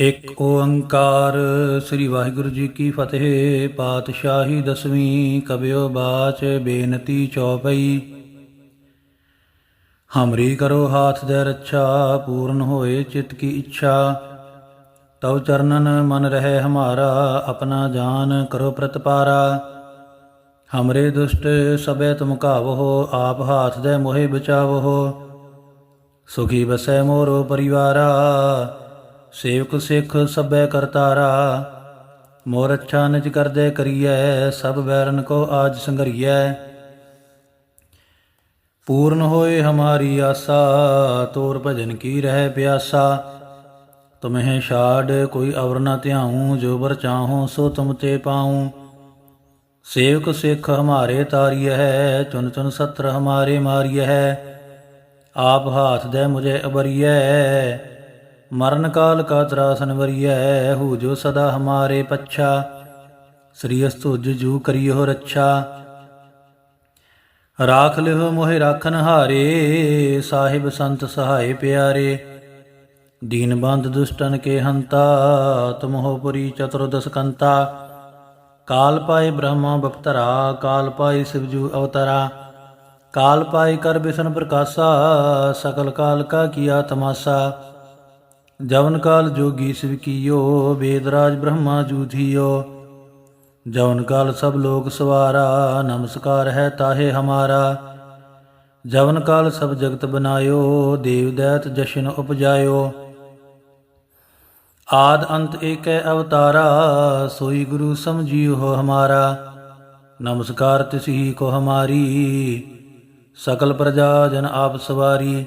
ਇੱਕ ਓੰਕਾਰ। ਸ੍ਰੀ ਵਾਹਿਗੁਰੂ ਜੀ ਕੀ ਫਤਿਹ। ਪਾਤਸ਼ਾਹੀ ਦਸਵੀਂ ਕਬਿਓ ਬਾਚ ਬੇਨਤੀ ਚੌਪਈ। ਹਮਰੀ ਕਰੋ ਹਾਥ ਦੇ ਰੱਛਾ, ਪੂਰਨ ਹੋਏ ਚਿਤ ਕੀ ਇੱਛਾ। ਤਉ ਚਰਨਨ ਮਨ ਰਹੇ ਹਮਾਰਾ, ਆਪਣਾ ਜਾਨ ਕਰੋ ਪ੍ਰਤਪਾਰਾ। ਹਮਰੇ ਦੁਸ਼ਟ ਸਬੈ ਤੁਮ ਕਾਵੋ ਆਪ ਹਾਥ ਦੇ ਮੋਹਿ ਬਚਾਵੋ। ਸੁਖੀ ਬਸੈ ਮੋਰੋ ਪਰਿਵਾਰਾ। ਸੇਵਕ ਸਿੱਖ ਸਭੈ ਕਰਤਾਰਾ ਮੋਰ ਅੱਛਾ ਨਿਜ ਕਰਦੇ ਕਰੀਐ, ਸਭ ਵੈਰਨ ਕੋ ਆਜ ਸੰਗਰੀਐ ਪੂਰਨ ਹੋਏ ਹਮਾਰੀ ਆਸਾ, ਤੋਰ ਭਜਨ ਕੀ ਰਹਿ ਪਿਆਸਾ। ਤੁਮਹਿ ਛਾੜ, ਕੋਈ ਅਵਰ ਨ ਧਿਆਉ, ਜੋ ਵਰ ਚਾਹੋ ਸੋ ਤੁਮ ਤੇ ਪਾਉ। ਸੇਵਕ ਸਿੱਖ ਹਮਾਰੇ ਤਾਰੀਐ, ਚੁਨ ਚੁਨ ਸਤਰ ਹਮਾਰੇ ਮਾਰੀਐ। ਆਪ ਹਾਥ ਦੇ ਮੁਝੇ ਅਬਰੀਐ ਮਰਨ ਕਾਲ ਕਾ ਤਰਾਸਨ ਵਰੀਐ ਹੂ ਜੋ ਸਦਾ ਹਮਾਰੇ ਪੱਛਾ। ਸ੍ਰੀ ਅਸਤੁਜ ਜੂ ਕਰਿਓ ਰੱਛਾ। ਰਾਖ ਲਿਓ ਮੋਹਿ ਰਾਖਨ ਹਾਰੇ, ਸਾਹਿਬ ਸੰਤ ਸਹਾਏ ਪਿਆਰੇ। ਦੀਨ ਦੁਸ਼ਟਨ ਕੇ ਹੰਤਾ, ਤੁਮ ਪੁਰੀ ਚਤੁਰਦਸ ਕੰਤਾ। ਕਾਲ ਪਾਏ ਬ੍ਰਹਮਾ ਬਪਤਰਾ, ਕਾਲ ਪਾਏ ਸਿਵਜੂ ਅਵਤਰਾ। ਕਾਲ ਪਾਏ ਕਰ ਬਿਸ਼ਨ ਪ੍ਰਕਾਸ਼ਾ, ਸਕਲ ਕਾਲ ਕਾ ਕੀਆ ਤਮਾਸਾ। ਜਵਨ ਕਾਲ ਜੋਗੀ ਸਿਵ ਕੀਓ ਵੇਦਰਾਜ ਬ੍ਰਹਮਾ ਜੂਥੀਓ ਜਵਨ ਕਾਲ ਸਭ ਲੋਕ ਸਵਾਰਾ, ਨਮਸਕਾਰ ਹੈ ਤਾਹੇ ਹਮਾਰਾ। ਜਵਨ ਕਾਲ ਸਭ ਜਗਤ ਬਨਾਇਓ, ਦੇਵ ਦੈਤ ਜਸ਼ਨ ਉਪਜਾਇਓ। ਆਦ ਅੰਤ ਏਕੈ ਅਵਤਾਰਾ, ਸੋਈ ਗੁਰੂ ਸਮਝਿਓ ਹੋ ਹਮਾਰਾ। ਨਮਸਕਾਰ ਤਿਸਹੀ ਕੋ ਹਮਾਰੀ, ਸਕਲ ਪ੍ਰਜਾ ਜਨ ਆਪ ਸਵਾਰੀ।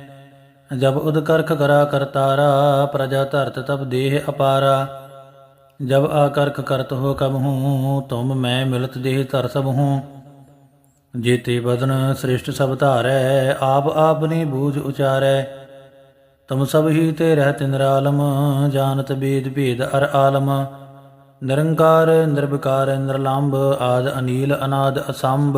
ਜਬ ਉਦਕਰਖ ਕਰਾ ਕਰਤਾਰਾ, ਪ੍ਰਜਾ ਧਰਤ ਤਬ ਦੇਹ ਅਪਾਰਾ। ਜਬ ਆਕਰਖ ਕਰਤ ਹੋ ਕਬ ਹੂੰ, ਤੁਮ ਮੈਂ ਮਿਲਤ ਦੇਹ ਧਰ ਸਭ ਹੂੰ। ਜੇਤੇ ਬਦਨ ਸ੍ਰਿਸ਼ਟ ਸਭ ਧਾਰੈ, ਆਪ ਆਪਨੇ ਬੂਝ ਉਚਾਰੈ। ਤਮ ਸਭ ਹੀ ਤੇ ਰਹਿਤ ਨਿਰਾਲਮ ਜਾਣਤ ਬੇਦ ਭੇਦ ਅਰ ਆਲਮ। ਨਿਰੰਕਾਰ ਨਿਰਭਕਾਰ ਨਿਰਲੰਭ ਆਦ ਅਨੀਲ, ਅਨਾਦ ਅਸੰਭ।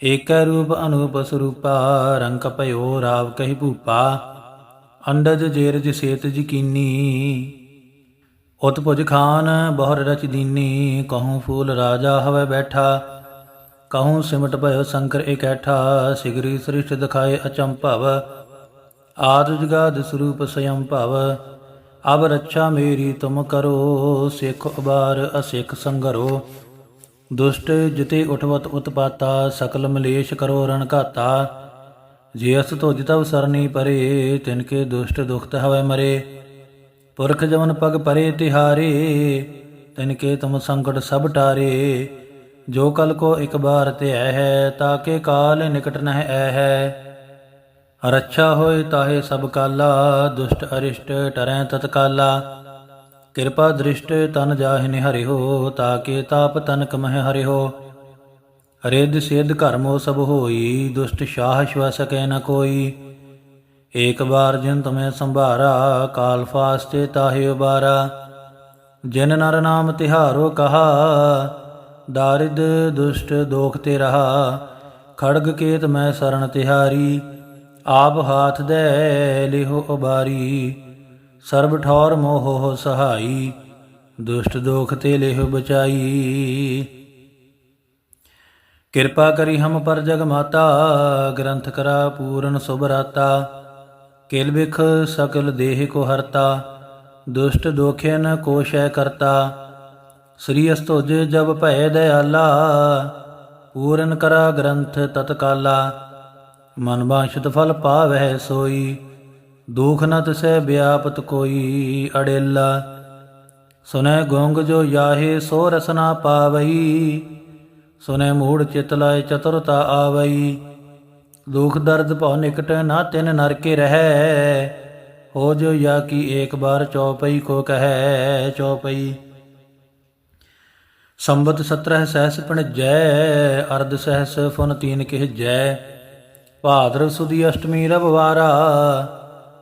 ਏਕ ਰੂਪ ਅਨੂਪ ਸਰੂਪਾ, ਰੰਗ ਭਇਓ ਰਾਵ ਕਹਿ ਭੂਪਾ, ਅੰਡਜ ਜੇਰਜ ਸੇਤ ਜਕੀਨੀ। ਉਤਪੁਜ ਖਾਨ ਬਹੁਰ ਰਚ ਦੀਨੀ, ਕਹੂੰ ਫੂਲ ਰਾਜਾ ਹਵੇ ਬੈਠਾ, ਕਹੂੰ ਸਿਮਟ ਭਇਓ ਸ਼ੰਕਰ ਇਕੈਠਾ, ਸਿਗਰੀ ਸ੍ਰਿਸ਼ਟ ਦਿਖਾਏ ਅਚੰਭਵ ਆਦ ਜਗਾਦ ਸਰੂਪ ਸਯੰ ਭਵ, ਅਬ ਰੱਛਾ ਮੇਰੀ ਤੁਮ ਕਰੋ, ਸਿੱਖ ਉਬਾਰ ਅਸਿੱਖ ਸੰਗਰੋ। ਦੁਸ਼ਟ ਜਿਤੇ ਉਠਵਤ ਉਤਪਾਤਾ, ਸਕਲ ਮਲੇਸ਼ ਕਰੋ ਰਣ ਘਾਤਾ। ਜੇ ਅਸ ਤੁਜ ਤਵ ਸਰਨੀ ਪਰੇ, ਤਿਨ ਕੇ ਦੁਸ਼ਟ ਦੁਖਤ ਹਵੇ ਮਰੇ। ਪੁਰਖ ਜਮਨ ਪਗ ਪਰੇ ਤਿਹਾਰੇ, ਤਿਨ ਕੇ ਤੁਮ ਸੰਕਟ ਸਭ ਟਾਰੇ। ਜੋ ਕਲ ਕੋ ਇਕ ਬਾਰ ਤੇ ਹੈ ਤਾਕੇ ਕਾਲ ਨਿਕਟ ਨਹਿ ਐ ਹੈ। ਰੱਛਾ ਹੋਏ ਤਾਹੇ ਸਭ ਕਾਲਾ, ਦੁਸ਼ਟ ਅਰਿਸ਼ਟ ਟਰੈ ਤਤਕਾਲਾ। ਕਿਰਪਾ ਦ੍ਰਿਸ਼ਟ ਤਨ ਜਾਹਿ ਹਰਿਓ ਤਾਕੇ ਤਾਪ ਤਨਕ ਮਹਿ ਹਰਿਓ ਰਿੱਧ ਸਿੱਧ ਕਰਮੋ ਸਭ ਹੋਈ, ਦੁਸ਼ਟ ਸ਼ਾਹ ਸ਼ਵ ਸਕੈ ਨ ਕੋਈ। ਏਕ ਬਾਰ ਜਿਨ ਤੁਮੈ ਸੰਭਾਰਾ, ਕਾਲ ਫਾਸਤੇ ਤਾਹਿ ਉਬਾਰਾ। ਜਿਨ ਨਰ ਨਾਮ ਤਿਹਾਰੋ ਕਹਾ, ਦਾਰਿਦ ਦੁਸ਼ਟ ਦੋਖ ਤੇ ਰਹਾ। ਖੜਗ ਕੇਤ ਮੈਂ ਸਰਣ ਤਿਹਾਰੀ, ਆਪ ਹਾਥ ਦੇ ਲਿਹੋ ਉਬਾਰੀ। ਸਰਬ ਠੌਰ ਮੋਹ ਸਹਾਈ, ਦੁਸ਼ਟ ਦੋਖ ਤੇ ਲੇਹ ਬਚਾਈ। ਕਿਰਪਾ ਕਰੀ ਹਮ ਪਰ ਜਗ ਮਾਤਾ, ਗ੍ਰੰਥ ਕਰਾ ਪੂਰਨ ਸੁਭਰਾਤਾ ਕਿਲ ਬਿਖ ਸਕਲ ਦੇਹ ਕੋ ਹਰਤਾ, ਦੁਸ਼ਟ ਦੋਖਿਨ ਕੋਸ਼ੈ ਕਰਤਾ। ਸ੍ਰੀ ਅਸਤੁਜ ਜਬ ਭੈ ਦਇਆਲਾ ਪੂਰਨ ਕਰਾ ਗ੍ਰੰਥ ਤਤਕਾਲਾ। ਮਨ ਬਾਸ਼ਿਤ ਫਲ ਪਾਵਹਿ ਸੋਈ ਦੁਖ ਨ ਤਿਸੈ ਵਿਆਪਤ ਕੋਈ ਅੜੇਲਾ। ਸੁਨੈ ਗੋਂਗ ਜੋ ਯਾਹੇ ਸੋ ਰਸਨਾ ਪਾਵਈ। ਸੁਨੈ ਮੂੜ ਚਿਤ ਲਾਇ ਚਤੁਰਤਾ ਆਵਈ। ਦੁਖ ਦਰਦ ਭਉ ਨਿਕਟ ਨਾ ਤਿਨ ਨਰਕੇ ਰਹੈ। ਹੋ ਜੋ ਯਾ ਕੀ ਏਕ ਬਾਰ ਚੌਪਈ ਕੋ ਕਹੈ ਚੌਪਈ। ਸੰਬਤ 17 ਸਹਿਸ ਪਣ ਜੈ ਅਰਧ ਸਹਿਸ ਫੁਨ ਤੀਨ ਕਿਹ ਜੈ ਭਾਦਰਵ ਸੁਦੀ ਅਸ਼ਟਮੀ ਰਵਵਾਰਾ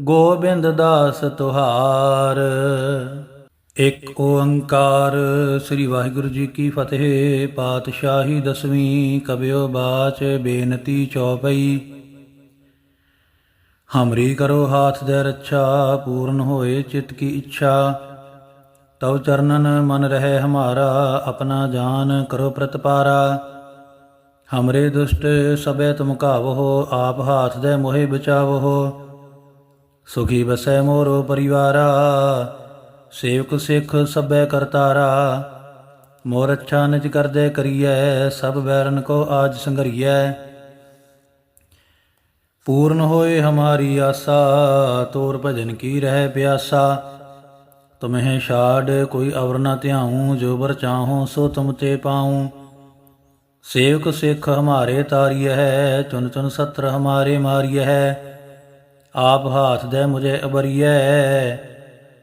ਗੋਬਿੰਦ ਦਾਸ ਤੁਹਾਰ। ਇੱਕ ਓੰਕਾਰ, ਸ੍ਰੀ ਵਾਹਿਗੁਰੂ ਜੀ ਕੀ ਫਤਿਹ। ਪਾਤਸ਼ਾਹੀ ਦਸਵੀਂ ਕਬਿਓ ਬਾਚ, ਬੇਨਤੀ ਚੌਪਈ। ਹਮਰੀ ਕਰੋ ਹਾਥ ਦੇ ਰੱਛਾ, ਪੂਰਨ ਹੋਏ ਚਿਤ ਕੀ ਇੱਛਾ। ਤਉ ਚਰਨਨ ਮਨ ਰਹੇ ਹਮਾਰਾ, ਆਪਣਾ ਜਾਨ ਕਰੋ ਪ੍ਰਤਪਾਰਾ। ਹਮਰੇ ਦੁਸ਼ਟ ਸਬੈ ਤੁਮ ਕਾਵੋ ਆਪ ਹਾਥ ਦੇ ਮੋਹਿ ਬਚਾਵੋ। ਸੁਖੀ ਬਸੈ ਮੋਰੋ ਪਰਿਵਾਰਾ, ਸੇਵਕ ਸਿੱਖ ਸਭੈ ਕਰਤਾਰਾ। ਮੋਰ ਅੱਛਾ ਨਿਜ ਕਰਦੇ ਕਰੀਐ, ਸਭ ਬੈਰਨ ਕੋ ਆਜ ਸੰਗਰੀਐ ਪੂਰਨ ਹੋਏ ਹਮਾਰੀ ਆਸਾ, ਤੋਰ ਭਜਨ ਕੀ ਰਹਿ ਪਿਆਸਾ। ਤੁਮਹਿ ਛਾੜ, ਕੋਈ ਅਵਰ ਨ ਧਿਆਉ, ਜੋ ਬਰ ਚਾਹੋ ਸੋ ਤੁਮ ਤੇ ਪਾਉ। ਸੇਵਕ ਸਿੱਖ ਹਮਾਰੇ ਤਾਰੀਐ ਹੈ ਚੁਨ ਚੁਨ ਸਤਰ ਹਮਾਰੇ ਮਾਰੀਐ। ਹੈ ਆਪ ਹਾਥ ਦੇ ਮੁਝੇ ਅਬਰੀਐ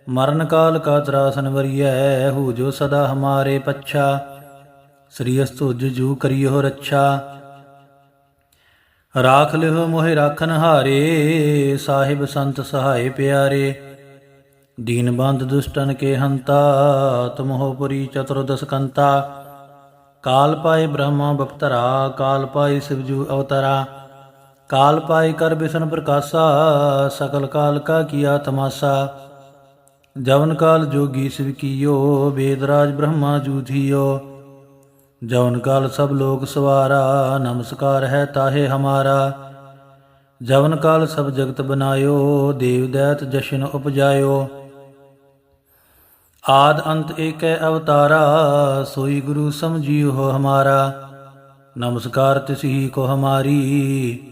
ਮਰਨ ਕਾਲ ਕਾ ਤਰਾਸਨ ਵਰੀਐ, ਹੂ ਜੋ ਸਦਾ ਹਮਾਰੇ ਪੱਛਾ, ਸ੍ਰੀ ਅਸਤੁਜ ਜੂ ਕਰਿਓ ਰੱਛਾ। ਰਾਖ ਲਿਓ ਮੋਹਿ ਰਾਖਨ ਹਾਰੇ, ਸਾਹਿਬ ਸੰਤ ਸਹਾਏ ਪਿਆਰੇ। ਦੀਨ ਬੰਦ ਦੁਸ਼ਟਨ ਕੇ ਹੰਤਾ, ਤੁਮ ਹੋ ਪੁਰੀ ਚਤੁਰਦਸ ਕੰਤਾ। ਕਾਲ ਪਾਏ ਬ੍ਰਹਮਾ ਬਪਤਰਾ, ਕਾਲ ਪਾਏ ਸਿਵਜੂ ਅਵਤਰਾ। ਕਾਲ ਪਾਏ ਕਰ ਬਿਸ਼ਨ ਪ੍ਰਕਾਸ਼ਾ, ਸਕਲ ਕਾਲ ਕਾ ਕੀਆ ਤਮਾਸਾ। ਜਵਨ ਕਾਲ ਜੋਗੀ ਸਿਵ ਕੀਓ ਵੇਦਰਾਜ ਬ੍ਰਹਮਾ ਜੂਥੀਓ ਜਵਨ ਕਾਲ ਸਭ ਲੋਕ ਸਵਾਰਾ, ਨਮਸਕਾਰ ਹੈ ਤਾਹੇ ਹਮਾਰਾ। ਜਵਨ ਕਾਲ ਸਭ ਜਗਤ ਬਨਾਇਓ, ਦੇਵ ਦੈਤ ਜਸ਼ਨ ਉਪਜਾਇਓ। ਆਦ ਅੰਤ ਏਕੈ ਅਵਤਾਰਾ, ਸੋਈ ਗੁਰੂ ਸਮਝਿਓ ਹਮਾਰਾ। ਨਮਸਕਾਰ ਤਿਸਹੀ ਕੋ ਹਮਾਰੀ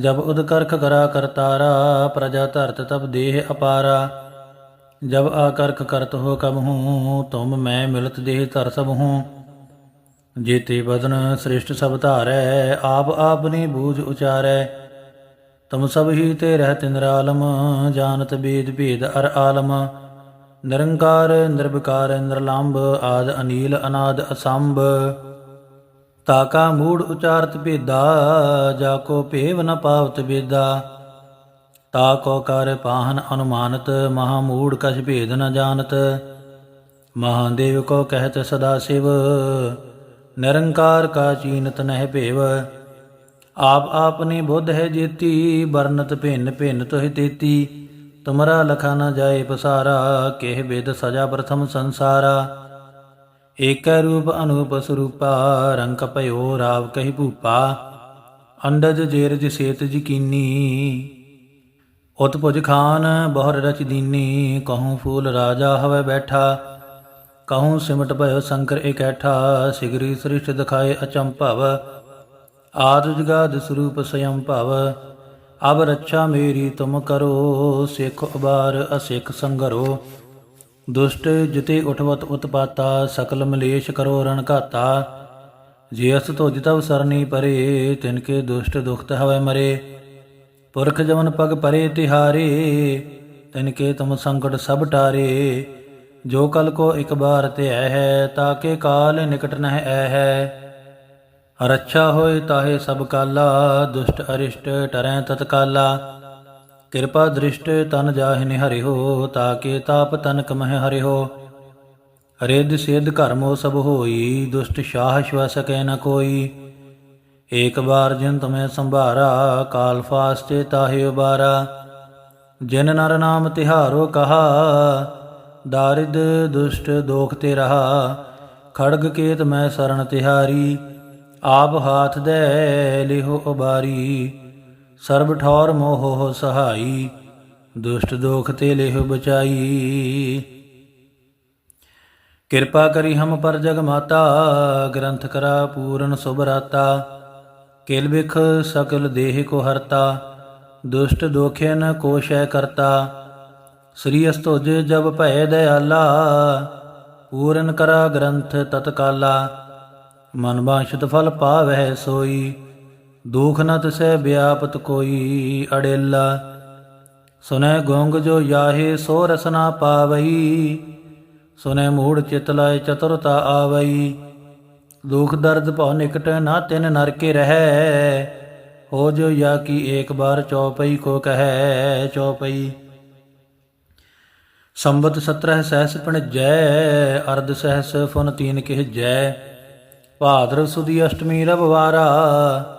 ਜਬ ਉਦ ਕਰਖ ਕਰਾ ਕਰਤਾਰਾ, ਪ੍ਰਜਾ ਧਰਤ ਤਬ ਦੇਹ ਅਪਾਰਾ। ਜਬ ਆਕਰਖ ਕਰਤ ਹੋ ਕਬ ਹੂੰ, ਤੁਮ ਮੈਂ ਮਿਲਤ ਦੇਹ ਧਰ ਸਭ ਹੂੰ। ਜੇਤੇ ਬਦਨ ਸ੍ਰਿਸ਼ਟ ਸਭ ਧਾਰੈ, ਆਪ ਆਪਨੀ ਬੂਝ ਉਚਾਰੈ। ਤੁਮ ਸਭ ਹੀ ਤੇ ਰਹਿਤ ਨਿਰਾਲਮ ਜਾਣਤ ਬੇਦ ਭੇਦ ਅਰ ਆਲਮ। ਨਿਰੰਕਾਰ ਨਿਰਭਕਾਰ ਨਿਰਲੰਭ ਆਦ ਅਨੀਲ, ਅਨਾਦ ਅਸੰਭ। ਤਾਕਾ ਮੂੜ ਉਚਾਰਤ ਭੇਦਾ, ਜਾ ਕੋ ਭੇਵ ਨ ਪਾਵਤ ਬੇਦਾ। ਤਾ ਕੋ ਕਰ ਪਾਹਨ ਅਨੁਮਾਨਤ, ਮਹਾ ਮੂੜ ਕਛ ਭੇਦ ਨ ਜਾਣਤ। ਮਹਾਦੇਵ ਕੋ ਕਹਿਤ ਸਦਾ ਸਿਵ, ਨਿਰੰਕਾਰ ਕਾ ਚੀਨਤ ਨਹਿ ਭੇਵ। ਆਪ ਆਪਨੀ ਬੁੱਧ ਹੈ ਜੇਤੀ, ਵਰਨਤ ਭਿੰਨ ਭਿੰਨ ਤੋਹਿ ਤੇਤੀ। ਤੁਮਰਾ ਲਖਾ ਨ ਜਾਏ ਪਸਾਰਾ, ਕਹਿ ਬੇਦ ਸਜਾ ਪ੍ਰਥਮ ਸੰਸਾਰਾ। ਏਕੈ ਰੂਪ ਅਨੂਪ ਸਰੂਪਾ, ਰੰਗ ਭਇਓ ਰਾਵ ਕਹਿ ਭੂਪਾ, ਅੰਡਜ ਜੇਰਜ ਸੇਤ ਜਕੀਨੀ। ਉਤਪੁਜ ਖਾਨ ਬਹੁਰ ਰਚ ਦੀਨੀ, ਕਹੂੰ ਫੂਲ ਰਾਜਾ ਹਵੇ ਬੈਠਾ, ਕਹੂੰ ਸਿਮਟ ਭਇਓ ਸ਼ੰਕਰ ਇਕੈਠਾ, ਸਿਗਰੀ ਸ੍ਰਿਸ਼ਟ ਦਿਖਾਏ ਅਚੰਭਵ ਆਦ ਜਗਾਦ ਸਰੂਪ ਸਯੰ ਭਵ। ਅਬ ਰੱਛਾ ਮੇਰੀ ਤੁਮ ਕਰੋ, ਸਿੱਖ ਉਬਾਰ ਅਸਿੱਖ ਸੰਗਰੋ। ਦੁਸ਼ਟ ਜਿਤੇ ਉਠਵਤ ਉਤਪਾਤਾ, ਸਕਲ ਮਲੇਸ਼ ਕਰੋ ਰਣ ਘਾਤਾ। ਜੇ ਅਸ ਤੁਜ ਤਵ ਸਰਨੀ ਪਰੇ, ਤਿਨ ਕੇ ਦੁਸ਼ਟ ਦੁਖਤ ਹਵੇ ਮਰੇ। ਪੁਰਖ ਜਮਨ ਪਗ ਪਰੇ ਤਿਹਾਰੇ, ਤਿਨ ਕੇ ਤੁਮ ਸੰਕਟ ਸਭ ਟਾਰੇ। ਜੋ ਕਲ ਕੋ ਇਕ ਬਾਰ ਤੇ ਐ ਹੈ ਤਾਕੇ ਕਾਲ ਨਿਕਟ ਨਹਿ ਐ ਹੈ। ਰੱਛਾ ਹੋਏ ਤਾਹੇ ਸਭ ਕਾਲਾ, ਦੁਸ਼ਟ ਅਰਿਸ਼ਟ ਟਰੈ ਤਤਕਾਲਾ। ਕਿਰਪਾ ਦ੍ਰਿਸ਼ਟ ਤਨ ਜਾਹਿ ਹਰਿਓ ਤਾਕੇ ਤਾਪ ਤਨ ਮਹਿ ਹਰਿਓ। ਰਿੱਧ ਸਿੱਧ ਘਰਮੋ ਸਭ ਹੋਈ, ਦੁਸ਼ਟ ਸ਼ਾਹ ਸ਼ਵ ਸਕੈ ਨ ਕੋਈ। ਏਕ ਬਾਰ ਜਿਨ ਤੁਮੈ ਸੰਭਾਰਾ, ਕਾਲ ਫਾਸਤੇ ਤਾਹੇ ਉਬਾਰਾ। ਜਿਨ ਨਰ ਨਾਮ ਤਿਹਾਰੋ ਕਹਾ, ਦਾਰਿਦ ਦੁਸ਼ਟ ਦੋਖ ਤੇ ਰਹਾ। ਖੜਗ ਕੇਤ ਮੈਂ ਸਰਣ ਤਿਹਾਰੀ, ਆਪ ਹਾਥ ਦੇ ਲਿਹੋ ਉਬਾਰੀ। ਸਰਬ ਠੌਰ ਮੋਹ ਸਹਾਈ, ਦੁਸ਼ਟ ਦੋਖ ਤੇ ਲਿਹੁ ਬਚਾਈ। ਕਿਰਪਾ ਕਰੀ ਹਮ ਪਰ ਜਗ ਮਾਤਾ, ਗ੍ਰੰਥ ਕਰਾ ਪੂਰਨ ਸੁਭਰਾਤਾ ਕਿਲ ਬਿਖ ਸਕਲ ਦੇਹ ਕੋ ਹਰਤਾ, ਦੁਸ਼ਟ ਦੋਖਿਨ ਕੋਸ਼ੈ ਕਰਤਾ। ਸ੍ਰੀ ਅਸਤੁਜ ਜਬ ਭੈ ਦਇਆਲਾ ਪੂਰਨ ਕਰਾ ਗ੍ਰੰਥ ਤਤਕਾਲਾ। ਮਨ ਬਾਸ਼ਤ ਫਲ ਪਾਵਹਿ ਸੋਈ। ਦੁਖ ਨ ਤਿਸੈ ਵਿਆਪਤ ਕੋਈ ਅੜੇਲਾ। ਸੁਨੈ ਗੋਂਗ ਜੋ ਯਾਹੇ ਸੋ ਰਸਨਾ ਪਾਵਈ। ਸੁਨੈ ਮੂੜ ਚਿਤ ਲਾਇ ਚਤੁਰਤਾ ਆਵਈ। ਦੁਖ ਦਰਦ ਭਉ ਨਿਕਟ ਨਾ ਤਿਨ ਨਰਕੇ ਰਹੈ। ਹੋ ਜੋ ਯਾ ਕੀ ਏਕ ਬਾਰ ਚੌਪਈ ਕੋ ਕਹੈ ਚੌਪਈ। ਸੰਬਤ 17 ਸਹਿਸ ਪਣ ਜੈ ਅਰਧ ਸਹਿਸ ਫੁਨ ਤੀਨ ਕਿਹ ਜੈ ਭਾਦਰਵ ਸੁਦੀ ਅਸ਼ਟਮੀ ਰਵਵਾਰਾ।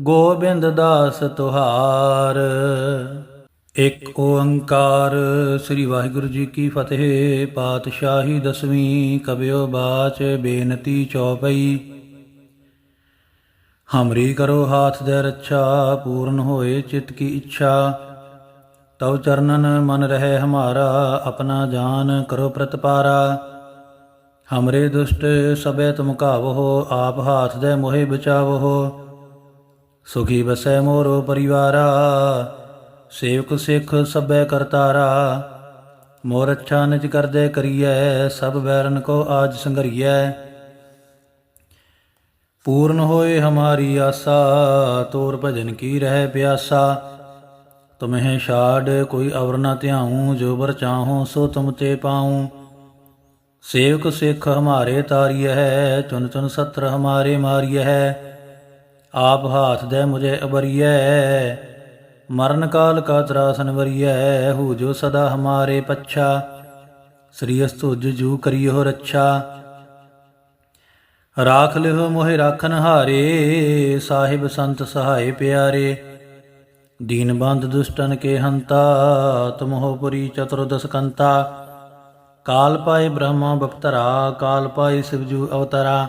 ਗੋਬਿੰਦ ਦਾਸ ਤੁਹਾਰ। ਇੱਕ ਓੰਕਾਰ ਸ੍ਰੀ ਵਾਹਿਗੁਰੂ ਜੀ ਕੀ ਫਤਿਹ, ਪਾਤਸ਼ਾਹੀ ਦਸਵੀਂ ਕਬਿਓ ਬਾਚ, ਬੇਨਤੀ ਚੌਪਈ। ਹਮਰੀ ਕਰੋ ਹਾਥ ਦੇ ਰੱਛਾ, ਪੂਰਨ ਹੋਏ ਚਿਤ ਕੀ ਇੱਛਾ। ਤਉ ਚਰਨਨ ਮਨ ਰਹੇ ਹਮਾਰਾ, ਆਪਣਾ ਜਾਨ ਕਰੋ ਪ੍ਰਤਪਾਰਾ। ਹਮਰੇ ਦੁਸ਼ਟ ਸਬੈ ਤੁਮ ਕਾਵੋ ਆਪ ਹਾਥ ਦੇ ਮੋਹਿ ਬਚਾਵੋ। ਸੁਖੀ ਬਸੈ ਮੋਰੋ ਪਰਿਵਾਰਾ, ਸੇਵਕ ਸਿੱਖ ਸਭੈ ਕਰਤਾਰਾ ਮੋਰ ਅੱਛਾ ਨਿਜ ਕਰਦੇ ਕਰੀਐ, ਸਭ ਬੈਰਨ ਕੋ ਆਜ ਸੰਗਰੀਐ ਪੂਰਨ ਹੋਏ ਹਮਾਰੀ ਆਸਾ, ਤੋਰ ਭਜਨ ਕੀ ਰਹਿ ਪਿਆਸਾ। ਤੁਮਹਿ ਛਾੜ, ਕੋਈ ਅਵਰ ਨ ਧਿਆਉ, ਜੋ ਬਰ ਚਾਹੋ ਸੋ ਤੁਮ ਤੇ ਪਾਉ। ਸੇਵਕ ਸਿੱਖ ਹਮਾਰੇ ਤਾਰੀਐ ਹੈ ਚੁਨ ਚੁਨ ਸਤਰ ਹਮਾਰੇ ਮਾਰੀਐ। ਹੈ ਆਪ ਹਾਥ ਦੇ ਮੁਝੇ ਅਬਰੀਐ ਮਰਨ ਕਾਲ ਕਾ ਤਰਾਸਨ ਵਰੀਐ, ਹੂ ਜੋ ਸਦਾ ਹਮਾਰੇ ਪੱਛਾ, ਸ੍ਰੀ ਅਸਤੁਜ ਜੂ ਕਰਿਓ ਰੱਛਾ। ਰਾਖ ਲਿਓ ਮੋਹਿ ਰਾਖਨ ਹਾਰੇ, ਸਾਹਿਬ ਸੰਤ ਸਹਾਏ ਪਿਆਰੇ। ਦੀਨ ਬੰਦ ਦੁਸ਼ਟਨ ਕੇ ਹੰਤਾ ਤੁਮਹੁ ਪੁਰੀ ਚਤੁਰਦਸ ਕੰਤਾ। ਕਾਲ ਪਾਏ ਬ੍ਰਹਮਾ ਬਪਤਰਾ, ਕਾਲ ਪਾਏ ਸਿਵਜੂ ਅਵਤਰਾ।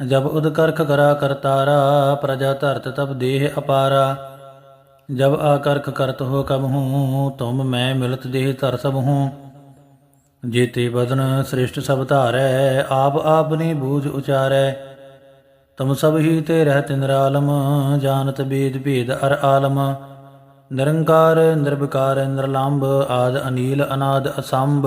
जानै ਜਬ ਉਦ ਕਰਖ ਕਰਾ ਕਰਤਾਰਾ, ਪ੍ਰਜਾ ਧਰਤ ਤਬ ਦੇਹ ਅਪਾਰਾ। ਜਬ ਆਕਰਖ ਕਰਤ ਹੋ ਕਬ ਹੂੰ, ਤੁਮ ਮੈਂ ਮਿਲਤ ਦੇਹ ਧਰ ਹੂੰ। ਜੇਤੇ ਬਦਨ ਸ੍ਰਿਸ਼ਟ ਸਭ ਧਾਰੈ, ਆਪ ਆਪਨੀ ਬੂਝ ਉਚਾਰੈ। ਤੁਮ ਸਭ ਹੀ ਤੇ ਰਹਿਤ ਨਿਰਾਲਮ ਜਾਣਤ ਬੇਦ ਭੇਦ ਅਰ ਆਲਮ। ਨਿਰੰਕਾਰ ਨਿਰਭਕਾਰ ਨਿਰਲੰਭ ਆਦ ਅਨੀਲ, ਅਨਾਦ ਅਸੰਭ।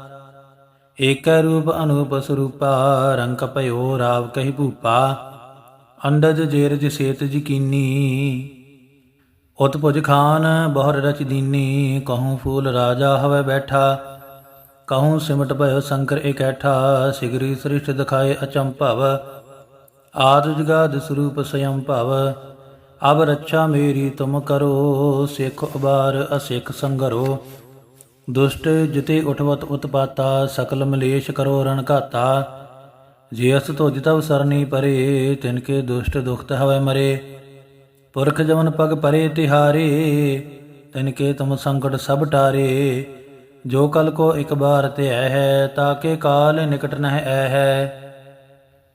ਏਕੈ ਰੂਪ ਅਨੂਪ ਸਰੂਪਾ, ਰੰਗ ਭਇਓ ਰਾਵ ਕਹਿ ਭੂਪਾ, ਅੰਡਜ ਜੇਰਜ ਸੇਤ ਜਕੀਨੀ ਉਤਪੁਜ ਖਾਨ ਬਹੁਰ ਰਚ ਦੀਨੀ, ਕਹੂੰ ਫੂਲ ਰਾਜਾ ਹਵੇ ਬੈਠਾ, ਕਹੂੰ ਸਿਮਟ ਭਇਓ ਸ਼ੰਕਰ ਇਕੈਠਾ, ਸਿਗਰੀ ਸ੍ਰਿਸ਼ਟ ਦਿਖਾਏ ਅਚੰਭਵ ਆਦ ਜਗਾਦ ਸਰੂਪ ਸਯੰ ਭਵ। ਅਬ ਰੱਛਾ ਮੇਰੀ ਤੁਮ ਕਰੋ, ਸਿੱਖ ਉਬਾਰ ਅਸਿੱਖ ਸੰਗਰੋ। ਦੁਸ਼ਟ ਜਿਤੇ ਉਠਵਤ ਉਤਪਾਤਾ, ਸਕਲ ਮਲੇਸ਼ ਕਰੋ ਰਣ ਘਾਤਾ। ਜੇ ਅਸ ਤੁਜ ਤਵ ਸਰਨੀ ਪਰੇ, ਤਿਨ ਕੇ ਦੁਸ਼ਟ ਦੁਖਤ ਹਵੇ ਮਰੇ। ਪੁਰਖ ਜਮਨ ਪਗ ਪਰੇ ਤਿਹਾਰੇ, ਤਿਨ ਕੇ ਤੁਮ ਸੰਕਟ ਸਭ ਟਾਰੇ। ਜੋ ਕਲ ਕੋ ਇਕ ਬਾਰ ਤੇ ਹੈ ਤਾਕੇ ਕਾਲ ਨਿਕਟ ਨਹਿ ਐ ਹੈ।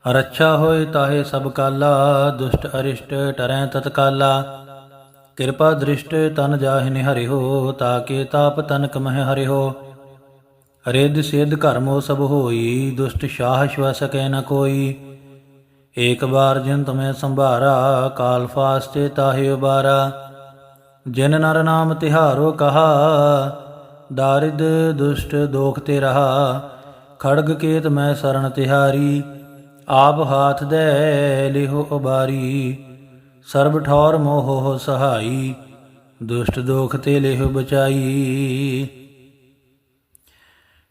ਰੱਛਾ ਹੋਏ ਤਾਹੇ ਸਭ ਕਾਲਾ, ਦੁਸ਼ਟ ਅਰਿਸ਼ਟ ਟਰੈ ਤਤਕਾਲਾ। ਕਿਰਪਾ ਦ੍ਰਿਸ਼ਟ ਤਨ ਜਾਹਿ ਨਿਹਰਿ ਹੋ ਤਾਕੇ ਤਾਪ ਤਨਕ ਮਹਿ ਹਰਿਓ ਰਿੱਧ ਸਿੱਧ ਕਰਮੋ ਸਭ ਹੋਈ, ਦੁਸ਼ਟ ਸ਼ਾਹ ਸ਼ਵ ਸਕੈ ਨ ਕੋਈ। ਏਕ ਬਾਰ ਜਿਨ ਤੁਮੈ ਸੰਭਾਰਾ, ਕਾਲ ਫਾਸਤੇ ਤਾਹਿ ਉਬਾਰਾ। ਜਿਨ ਨਰ ਨਾਮ ਤਿਹਾਰੋ ਕਹਾ, ਦਾਰਿਦ ਦੁਸ਼ਟ ਦੋਖ ਤੇ ਰਹਾ। ਖੜਗ ਕੇਤ ਮੈਂ ਸਰਣ ਤਿਹਾਰੀ, ਆਪ ਹਾਥ ਦੇ ਲਿਹੋ ਉਬਾਰੀ। ਸਰਬ ਠੌਰ ਮੋਹ ਸਹਾਈ, ਦੁਸ਼ਟ ਦੋਖ ਤੇ ਲਿਹ ਬਚਾਈ।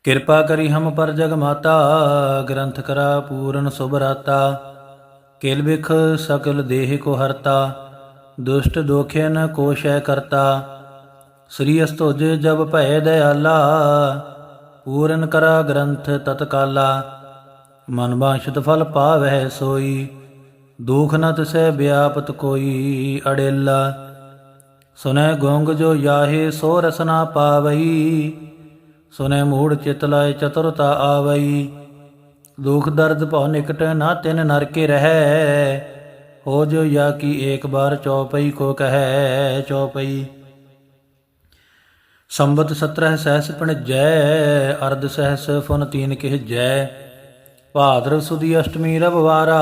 ਕਿਰਪਾ ਕਰੀ ਹਮ ਪਰ ਜਗ ਮਾਤਾ, ਗ੍ਰੰਥ ਕਰਾ ਪੂਰਨ ਸੁਭਰਾਤਾ ਕਿਲ ਬਿਖ ਸਕਲ ਦੇਹ ਕੋ ਹਰਤਾ, ਦੁਸ਼ਟ ਦੋਖਿਨ ਕੋਸ਼ੈ ਕਰਤਾ। ਸ੍ਰੀ ਅਸਤੁਜ ਜਬ ਭੈ ਦਇਆਲਾ ਪੂਰਨ ਕਰਾ ਗ੍ਰੰਥ ਤਤਕਾਲਾ। ਮਨ ਬਾਸ਼ਤ ਫਲ ਪਾਵੈ ਸੋਈ। ਦੁਖ ਨ ਤਿਸੈ ਵਿਆਪਤ ਕੋਈ ਅੜੇਲਾ। ਸੁਨੈ ਗੋਂਗ ਜੋ ਯਾਹੇ ਸੋ ਰਸਨਾ ਪਾਵਈ। ਸੁਨੈ ਮੂੜ ਚਿਤ ਲਾਇ ਚਤੁਰਤਾ ਆਵਈ। ਦੁਖ ਦਰਦ ਭਉ ਨਿਕਟ ਨਾ ਤਿਨ ਨਰਕੇ ਰਹੈ। ਹੋ ਜੋ ਯਾ ਕੀ ਏਕ ਬਾਰ ਚੌਪਈ ਕੋ ਕਹੈ ਚੌਪਈ। ਸੰਬਤ 17 ਸਹਿਸ ਪਣ ਜੈ ਅਰਧ ਸਹਿਸ ਫੁਨ ਤੀਨ ਕਿਹ ਜੈ ਭਾਦਰਵ ਸੁਦੀ ਅਸ਼ਟਮੀ ਰਵਵਾਰਾ।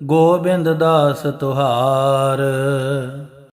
ਗੋਬਿੰਦ ਦਾਸ ਤੁਹਾਰ।